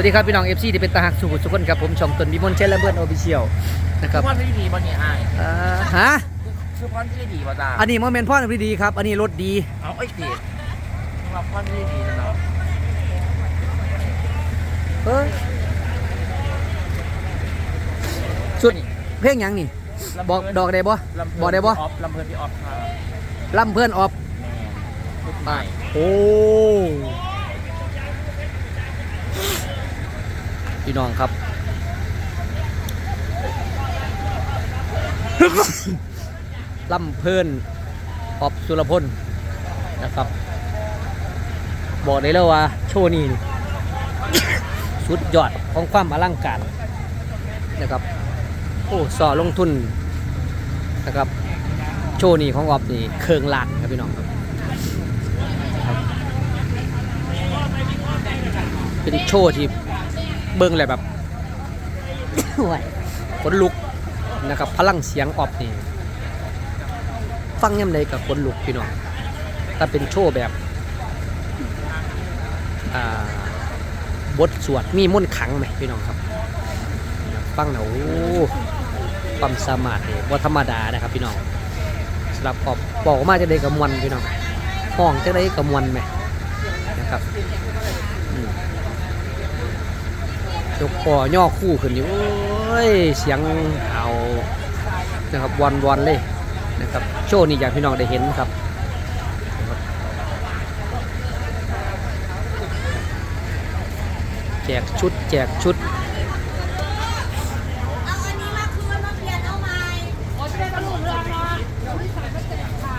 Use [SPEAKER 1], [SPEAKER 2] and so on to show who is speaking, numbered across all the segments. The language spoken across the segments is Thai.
[SPEAKER 1] วัสดีครับพี่น้อง FC ที่เป็นตาหักสุขุสุขคนครับผมชมตนบิมลเชลและเพื่อนโอฟิเชียลนะครับ
[SPEAKER 2] พ่อไม่ดีป่ะเนี่ยไอ้
[SPEAKER 1] อ่าฮะ
[SPEAKER 2] คือพ่อไม่ดีป่ะจ้า
[SPEAKER 1] อันนี้โมเมนต์พ่อพอดีครับอันนี้รถดี
[SPEAKER 2] เอาไอ้ติดเราพ่อไม่ดีนะเนาะ
[SPEAKER 1] เฮ้ยสุดเพลงหยังนี่บอกดอกได้บ่บอกได้บ่
[SPEAKER 2] ออฟลำเพลินพี่ออฟค่ะ
[SPEAKER 1] ล่ำเพื่อนออฟ
[SPEAKER 2] แมนชุดใหม่
[SPEAKER 1] โอ้ พี่น้องครับล่ำเพื่อนออฟสุรพลนะครับ บอกได้เลยว่าโชว์นี่สุดยอดของความอลังการนะครับโอ้สอลงทุนนะครับ โชว์นี้ของออฟนี่เคืองลานครับพี่น้องครับครับเป็นโชว์ที่ เบิ้งอะไรแบบโอ้ยขนลุกนะครับ พลังเสียงออฟนี่ฟังยังไงกับขนลุกพี่น้องถ้าเป็นโชว์แบบอ่าบทสวดมีมนต์ขลังไหมพี่น้องครับ ฟังนะโอ้ความสามารถเนี่ยว่าธรรมดานะครับพี่น้องสำหรับปอบบอกออกมาจะได้กับมวลพี่น้องห้องจะได้กับมวลไหมนะครับอืม ยกคอย่อคู่ขึ้นนี่โอ้ยเสียงเอานะครับวันวันเลยนะครับโชว์นี้อยากพี่น้องได้เห็นครับแจกชุดแจกชุด
[SPEAKER 3] เอาอันนี้มาคืนมาเปลี่ยนเอาใหม
[SPEAKER 4] โอ้ยเป็นกระดูกเรื่องเนาะเดี๋ยวพี่สายไม่แตกค่ะ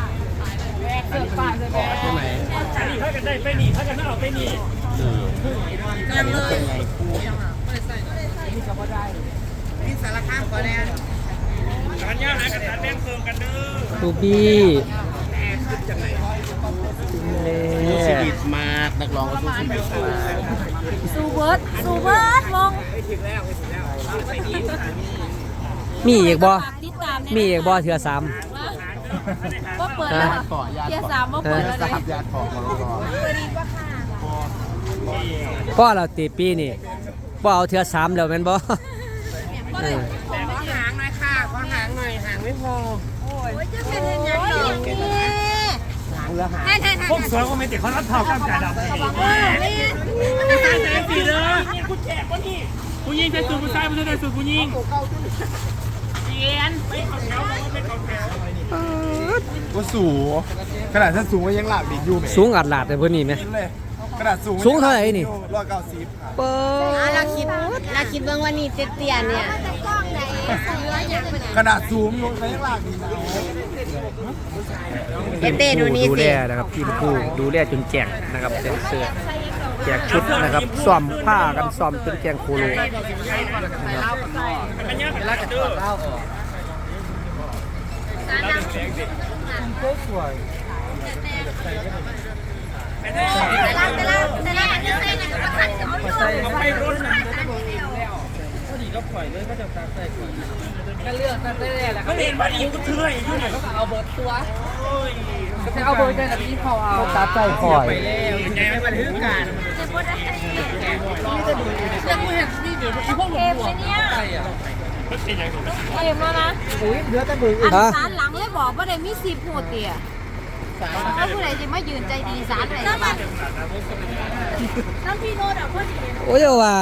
[SPEAKER 4] แม่เสือกปากเลยแม่
[SPEAKER 1] ใช่ไหม
[SPEAKER 4] นี่ถ้ากันได้ไปนี่ถ้ากันไม่เอาไปนี่
[SPEAKER 2] ยังเลย
[SPEAKER 3] นี่สารข้ามก่อนแน่
[SPEAKER 4] กันย่าหากันตัดแบ่งเติมกันเด้อ
[SPEAKER 1] ทูบี้เล่
[SPEAKER 2] ชีวิตมากนักร้องก็สู้ชีวิตมาก
[SPEAKER 3] สูเบิร์ดสูเบิร์ดลง
[SPEAKER 1] มีอีกบ่
[SPEAKER 3] ฝากติดตาม
[SPEAKER 1] มีอีกบ่เถื่อสาม
[SPEAKER 3] ว่าเปิดแล้ว
[SPEAKER 1] ฮะ
[SPEAKER 2] ก่อญาติ
[SPEAKER 3] เทียร์สามว่าเปิดแล้ว
[SPEAKER 2] สา
[SPEAKER 3] เลย
[SPEAKER 2] มญาติของมรดก
[SPEAKER 3] เปิดดีกว่าค่ะ
[SPEAKER 1] พ่อเราตีปีนี่ พ่อเอาเถื่อสามแล้วแม่นบ่เออ
[SPEAKER 2] ขอหางหน่อยค่ะขอหางหน่อยหางไม่พอ
[SPEAKER 3] โอ้ยจะเป็นยังไงดอกนี่
[SPEAKER 2] หางละหาง
[SPEAKER 3] แท่แท่แท่
[SPEAKER 4] พวกสวยก็ไม่ติดเขารับเผากล้ามกาดำเลย
[SPEAKER 3] โอ้ยนี่
[SPEAKER 4] ผู้ชายแสงสีเด้อเนี่ยคุณแจกวะนี่ผู้หญิงใส่สูทผู้ชายผู้ชายใส่สูทผู้หญิงเยียนไปของแถวบอกว่าเป็นของแถว
[SPEAKER 5] ก็สูงขนาดฉันสูงก็ยังหลับดิอยู่ไหม
[SPEAKER 1] สูงอัดหลาดเลยเพิ่นนี่แม่
[SPEAKER 5] กินเลย ขนาดสูง
[SPEAKER 1] สูงเท่าไหร่นี่
[SPEAKER 5] ร้อยเก้าสิบครับ
[SPEAKER 1] เปิ
[SPEAKER 3] อะ
[SPEAKER 1] ด
[SPEAKER 3] เราคิดเราคิดเบื้องวันนี้เตี้ยๆเนี่ยกล้องไหนสูงแล้วอย่างเป็น
[SPEAKER 5] ขนาดสูงอยู่ก็ยังหลับดิเอา
[SPEAKER 3] เต้ดูนี่
[SPEAKER 1] ดู
[SPEAKER 3] สิ
[SPEAKER 1] แลนะครับทีมคู่ดูแลจนแจกนะครับแจกเสื้อแจกชุดนะครับซ้อมผ้ากันซ้อมจนแจงโคโลนะครับ
[SPEAKER 4] กันย่ากันเด้อ
[SPEAKER 3] แต่ละแต่ละแต่ละเรื่องอะไรเนี่ยก็ขัดเอาอยู่
[SPEAKER 4] ไปรถนะก็เรียนบ้านอีกก็เทื่อยอยู่ไหนก็เอาเบิร์ดตัวจะเอาเบิร์ดกันแต่พี่พอเอา
[SPEAKER 1] ตัดใจคอย
[SPEAKER 4] ยังไงไม่บันทึกการ
[SPEAKER 3] ยังไม่เห็นนี่เดี๋ยวพวกเกมเนี่ยเกมแล้วนะอันสารหลังเลยบอกว่าได้มีสิบหัวเตี๋ย ถ้าผู้ใดจะมายืนใจดีสารไหนน้ำมันน้ำพี่โนดอะคนดี
[SPEAKER 1] โอ้ยว่า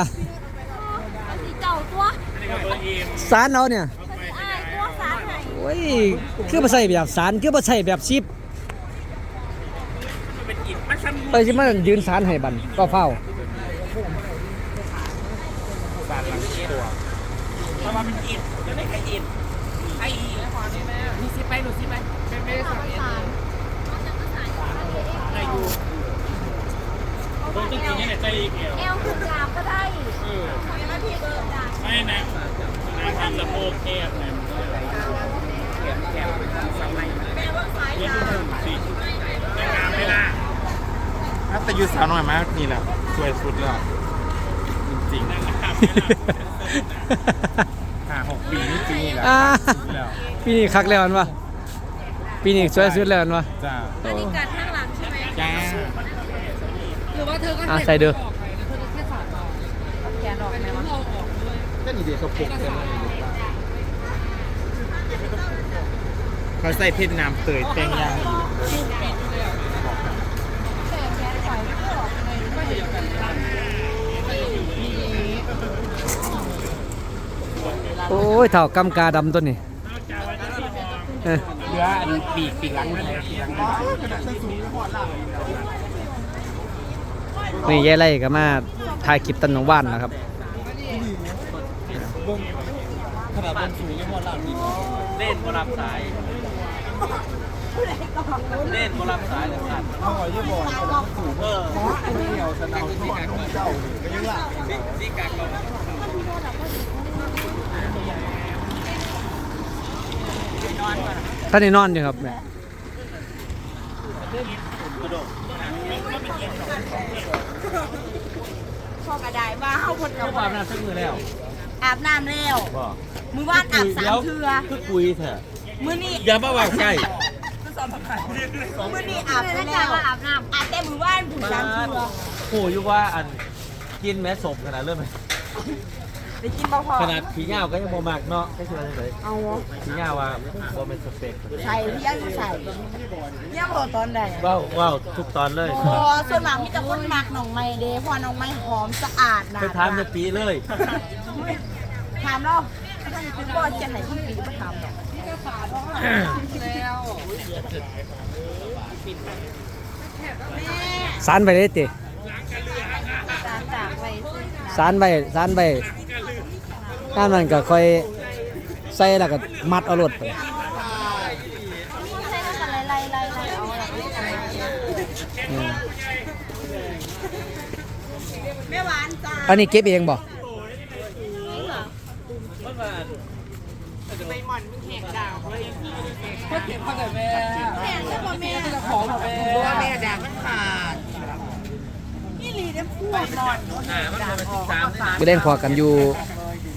[SPEAKER 3] สีเจ้าตัว
[SPEAKER 1] สารเราเนี่ย
[SPEAKER 3] อ้ายตัวสารไหน
[SPEAKER 1] โอ้ยคือมาใส่แบบสารคือมาใส่แบบซิปไปสิมายืนสารให้บันก็เฝ้า
[SPEAKER 4] เพราะว่ามันอิดจะไม่ใครอิดไอ้มีซิไปหนูซิไปเป็นไม่ได้สั่ งเองได้อยู่ต้องจริงๆเนี่ยใจเกี่ยว
[SPEAKER 3] เอลคือยาวก็ได้ไม่พี่เบิร์ดได้
[SPEAKER 4] ไม่นะนะทำสะโพกแคบเลยแคบแคบสมัย
[SPEAKER 3] แม่ว่าสาย
[SPEAKER 4] เล่น
[SPEAKER 3] ยาว
[SPEAKER 4] ถึงสิไม่งามเวลา
[SPEAKER 5] แต่อยูสาวหน้อยมากนี่แหละสวยสุดแล้วจริงๆห้าหกปีนี่ปีนี่แหละ
[SPEAKER 1] ปีนี้คักแล้วอันวะปีนี้สวยสุดแล้วอันวะ
[SPEAKER 5] จ้า
[SPEAKER 3] อันนี้กัดข้างหลัง ใช่ไหม
[SPEAKER 5] จ้า
[SPEAKER 4] หรือว่าเธอก็
[SPEAKER 1] อะใส่เด้อ
[SPEAKER 2] ก็ดีเดียวเขาปลุกกันมา
[SPEAKER 5] เขาใส่เพชรน้ำเตยแตงย่างดี
[SPEAKER 1] โอ้ยเท่ากำกาดำตัวนี้เอ้ย
[SPEAKER 2] เหลืออันปีกปีกหลังนี่ปีกหลังนี่
[SPEAKER 1] นี่ยายไล่ก็มาถ่ายคลิปตันหนองว่านนะครับ
[SPEAKER 2] ขนาดบนสูงยังหมดหลังดี
[SPEAKER 4] เล่นบอลรับสาย เล่นบอลรับสายเลยครับ
[SPEAKER 2] เขาบอกยี่บอกสูงเออเดียวสนามที่การเจ้าก็ยังหลัง
[SPEAKER 4] นี่การเรา
[SPEAKER 1] ท่านนี่นอนอยู่ครับแม่ย
[SPEAKER 3] พ่อกระไดว่าเฮาคนกับ
[SPEAKER 4] ความน่าซึ้งมือแล้ว
[SPEAKER 3] อาบน้ำแล้ว
[SPEAKER 4] บ่
[SPEAKER 3] มื้อว่านอาบสามเทือ
[SPEAKER 4] คือคุยเถอะ
[SPEAKER 3] มือนี้
[SPEAKER 4] อย่ามาว่าใกล้
[SPEAKER 3] มือนี้อาบแล้วอาบน้ำอาบแต่มือว่านผู้สามเทือ
[SPEAKER 4] โหอยู่ว่าอันกินแม้สมขนาดเริ่มไหม
[SPEAKER 3] ได้กินบ่พอ
[SPEAKER 4] ขนาดผีเงาก็ยังบ่มากเนาะไม่ใช่ว่าเลย
[SPEAKER 3] เอาวะ
[SPEAKER 4] ผีเงาว่าบ่เป็นสเปก
[SPEAKER 3] ใส่ที่ยังใส่ยังบ่ตอนใด
[SPEAKER 4] ว้าวว้าวทุกตอนเลย
[SPEAKER 3] พอส่วนมากมีแต่คนมักน้องไม้เด้เพราะน้องไม้หอมสะอาดนะ
[SPEAKER 4] ไปถามในปีเลย
[SPEAKER 3] ถามเราคุณพ่อจะไหนที่ปีมาถามเนี่ยแม่
[SPEAKER 1] สารไปเลยติ
[SPEAKER 3] ตาจากไป
[SPEAKER 1] สารไปสารไป งานมันก็ค่อยใส่แล้วก็มัดเอารถไป
[SPEAKER 3] ใช่กันไล่ไล่ไล่ไล่เอาละ
[SPEAKER 1] อืม
[SPEAKER 3] แม่หวานจ้า
[SPEAKER 1] อันนี้เก็บเองบ่
[SPEAKER 3] แม่ใช่ป่ะแม่
[SPEAKER 2] ของแม่ว่าแม่ดังขาด
[SPEAKER 3] นี่ลีได้พูดนอน
[SPEAKER 1] ไปเล่นพอกันอยู่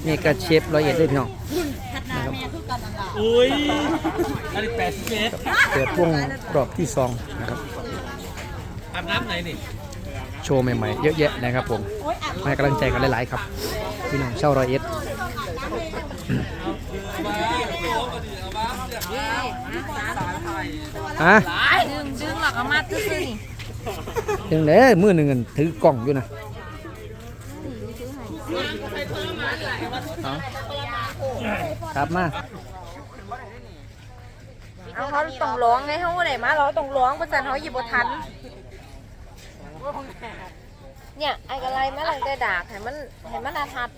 [SPEAKER 1] นี่ก็เชฟร้อยเอ็ดด้วยพี่น้อง
[SPEAKER 3] ขัดหน้าแม่คือกันนั่นล่ะ
[SPEAKER 4] อุ้ยอันนี้แปดสิบเมตร
[SPEAKER 1] เปิดวงรอบที่สองนะครับ
[SPEAKER 4] อาบน้ำไหนนี่
[SPEAKER 1] โชว์ใหม่ๆเยอะแยะนะครับผม
[SPEAKER 3] โอ๊ยอาบ
[SPEAKER 1] ให้กำลังใจกันหลายๆครับพี่น้องเช่าร้อยเอ็ดฮะ
[SPEAKER 3] ดึงดึงหลักอามาตื้อนี่
[SPEAKER 1] ถึงเด้อมือหนึ่งอันถือกล่องอยู่นะ เอาครับมา
[SPEAKER 3] เอาเขาต้องร้องไงเขาไหนมาเราต้องร้องประจันเขาหยิบบทัน เนี่ยไอ้กระไรแม่ลังได้ดากให้มันให้มันอาทัด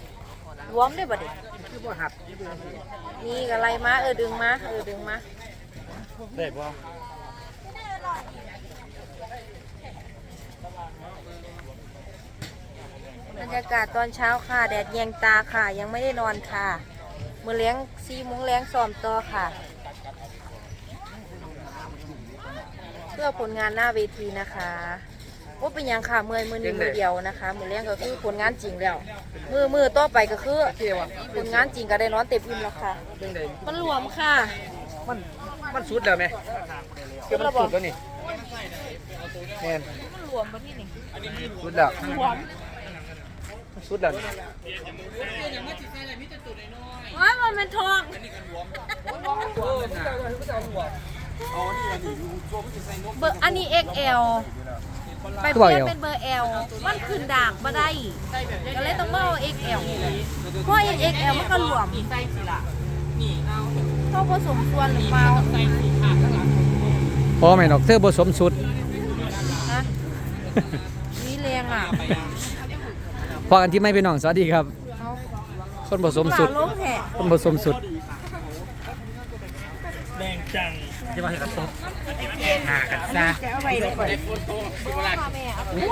[SPEAKER 3] รวมได้บ่ดินี่กระไรมาเออดึงมาเออดึงมา
[SPEAKER 5] ได้ป่ะ
[SPEAKER 3] บรรยากาศตอนเช้าค่ะ แดดแยงตาค่ะ ยังไม่ได้นอนค่ะ มือเลี้ยงซีมุ้งเลี้ยงซ้อมต่อค่ะ เพื่อผลงานหน้าเวทีนะคะว่าเป็นหยังค่ะมือมือนี้มือเดียวนะคะ มือเลี้ยงก็คือผลงานจริงแล้ว มือมือต่อไปก็คือผลงานจริงก็ได้นอนเต็มอิ่มแล้วค่ะ มันรวมค่ะ
[SPEAKER 1] มันมันสุดแล้วไหมเกี่ยวมันสุดแล้วนี่แมน
[SPEAKER 3] มันรวมมาที่นี่
[SPEAKER 1] สุดแล้ว สุดแล้ว
[SPEAKER 3] ว้ายมันเป็นทองเบอร์อันนี้ XL ไปเปลี่ยนเป็นเบอร์ L มันขึ้นดากมาได้ก็เลยต้องมาเอา XL เพราะ XL มันก็หลวมเข้าผสมส่วนหรือเปล่า
[SPEAKER 1] พอไหมดอกเธอผสมสุด
[SPEAKER 3] ฮะนี่แรงอะ
[SPEAKER 1] พ อกันที่ไม่เป็นน้องสวัสดีครับ
[SPEAKER 3] เอา
[SPEAKER 1] คนผสมสุด
[SPEAKER 3] ลงแผล
[SPEAKER 1] คนผสมสุด
[SPEAKER 4] แดงจังจะมาเห็นกระตบ
[SPEAKER 2] หากันซะ
[SPEAKER 3] พ่อแม่